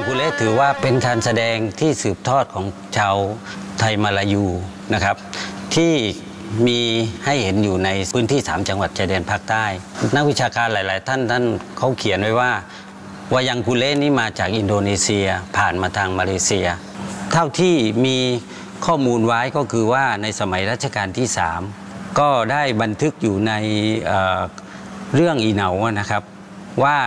ยังกุเลถือว่าเป็นการแสดงที่สืบทอดของชาวไทยมาลายูนะครับ ที่มีให้เห็นอยู่ในพื้นที่ 3 จังหวัดชายแดนภาคใต้ นักวิชาการหลาย ๆ ท่านท่านเขาเขียนไว้ว่า วายังกุเลนี่มาจากอินโดนีเซียผ่านมาทางมาเลเซีย เท่าที่มีข้อมูลไว้ก็คือว่าในสมัยรัชกาลที่ 3 ก็ได้บันทึกอยู่ในเเรื่องอีเหนานะครับว่า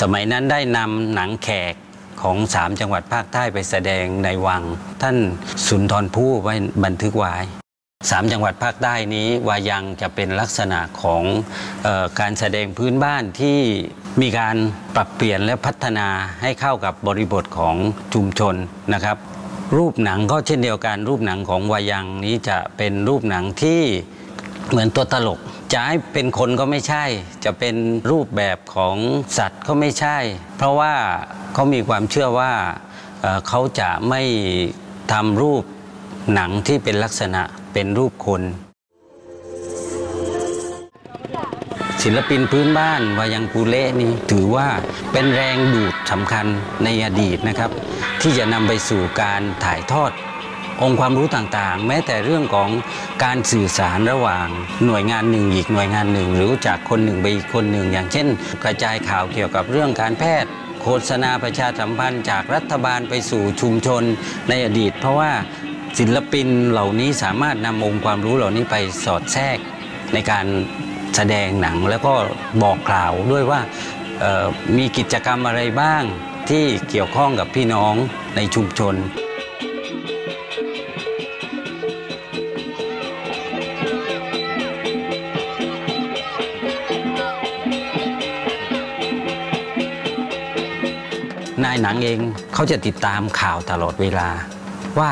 สมัยนั้นได้นำหนังแขก ของสามจังหวัดภาคใต้ไปแสดงในวัง ท่านสุนทรภู่ไว้บันทึกไว้สามจังหวัดภาคใต้นี้วายังจะเป็นลักษณะของออการแสดงพื้นบ้านที่มีการปรับเปลี่ยนและพัฒนาให้เข้ากับบริบทของชุมชนนะครับ รูปหนังก็เช่นเดียวกันรูปหนังของวายังนี้จะเป็นรูปหนังที่เหมือนตัวตลก จะให้เป็นคนก็ไม่ใช่ จะเป็นรูปแบบของสัตว์ก็ไม่ใช่ เพราะว่าเขามีความเชื่อว่าเเขาจะไม่ทำรูปหนังที่เป็นลักษณะเป็นรูปคน ศิลปินพื้นบ้านวายังกูเละนี่ถือว่าเป็นแรงดูดสำคัญในอดีตนะครับ ที่จะนำไปสู่การถ่ายทอด องค์ความรู้ต่างๆ แม้แต่เรื่องของการสื่อสารระหว่างหน่วยงานหนึ่งอีกหน่วยงานหนึ่ง หรือจากคนหนึ่งไปอีกคนหนึ่ง อย่างเช่น กระจายข่าวเกี่ยวกับเรื่องการแพทย์โฆษณาประชาสัมพันธ์จากรัฐบาลไปสู่ชุมชนในอดีต เพราะว่าศิลปินเหล่านี้สามารถนำองค์ความรู้เหล่านี้ไปสอดแทรกในการแสดงหนังแล้วก็บอกกล่าวด้วยว่ามีกิจกรรมอะไรบ้างที่เกี่ยวข้องกับพี่น้องในชุมชน นายหนังเองเขาจะติดตามข่าวตลอดเวลา ว่า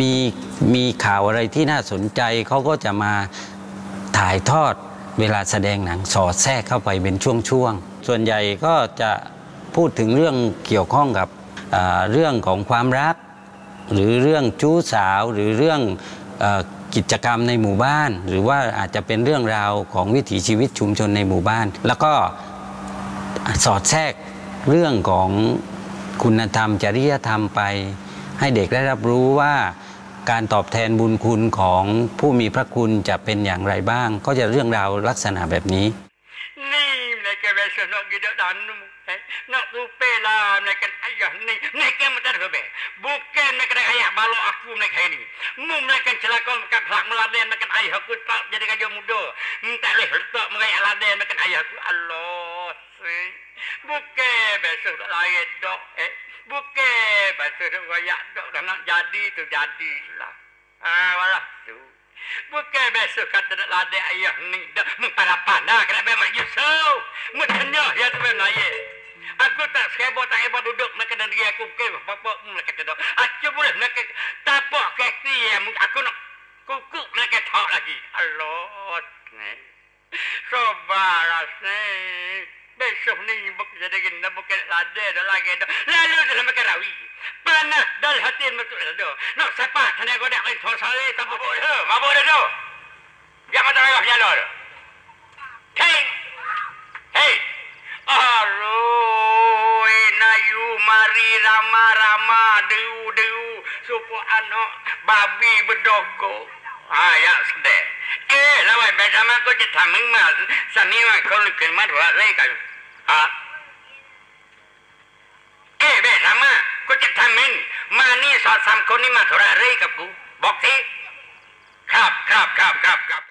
มีมีข่าวอะไรที่น่าสนใจเขาก็จะมาถ่ายทอดเวลาแสดงหนังสอดแทรกเข้าไปเป็นช่วงๆ ส่วนใหญ่ก็จะพูดถึงเรื่องเกี่ยวข้องกับเรื่องของความรัก หรือเรื่องชู้สาวหรือเรื่องกิจกรรมในหมู่บ้าน หรือว่าอาจจะเป็นเรื่องราวของวิถีชีวิตชุมชนในหมู่บ้าน แล้วก็สอดแทรกเรื่องของ คุณธรรมจริยธรรมไป ให้เด็กได้รับรู้ว่าการตอบแทนบุญคุณของผู้มีพระคุณจะเป็นอย่างไรบ้าง ก็จะเรื่องราวลักษณะแบบนี้ Ni mereka biasa nak gidak danu. Eh? Nak rupai lah mereka ayah ni. Mereka macam tu be. Bukan mereka nak ayah balok aku mereka ini. Mu mereka celaka mereka pelak meladen mereka ayah aku tak jadi kerja muda. Hmm, tak boleh letak mereka laden mereka ayah aku. Allah. Sih. Bukan biasa nak lain dok. Eh? Bukan biasa nak rayak dok. Dah nak jadi tu jadilah. Ah, walah tu. Bukan biasa kata nak ladek ayah ni. Dah mengparapan dah. Kena memang Yusuf. Mutanya ya tu ayah. Aku tak sekebot tak hebat duduk mereka dan diri aku ke bapak mereka tu. Aku boleh mereka tapak kaki yang aku nak kukuk mereka tak lagi. Allah. Sabarlah sih. Yusuf ni buk jadi gini, bukan lade dah lagi dah. Lah Lalu dalam kerawi. Panas dal hati mesti ada. Lah no siapa tanya kau dah kau itu sahaja tapi boleh, apa boleh tu? Yang kata kau lor. Hey, hey, aroi na yu mari rama rama deu deu supo ano babi berdogo. Ah ya sedih. Eh, lawai betamaku cita mengmas, sami wang kau lukis kemat, wah lagi kau. อะเอ้แบ้รามากูจะทำมินมานี่สอดสามคนนี้มาโทรอะไยกับกู บอกทีครับครับครับครับครับ